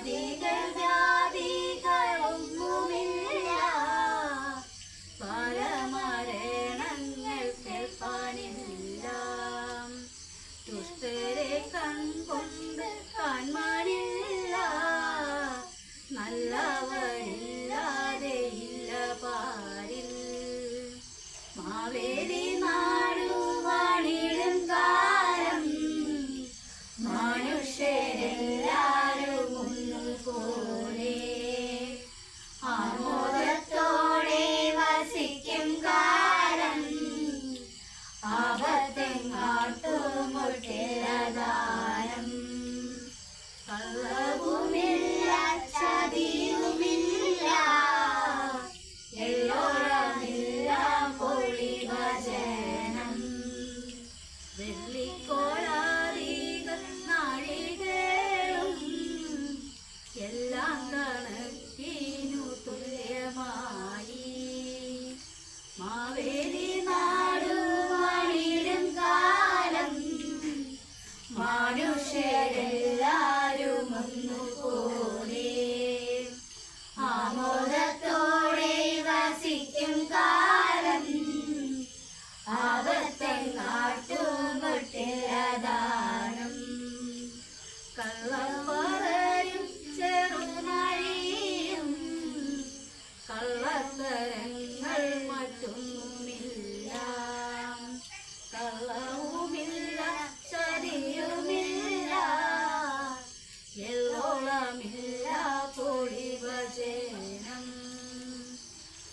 വ്യാധികൾ വ്യാധികളൊന്നുമില്ല പല മരണങ്ങൾക്ക് പണില്ല ദുഷ്ടരെ കൺകൊണ്ട് കാൺമാനില്ല നല്ലവരില്ലാതെ ഇല്ല പാരിൽ. മാവേ Likod.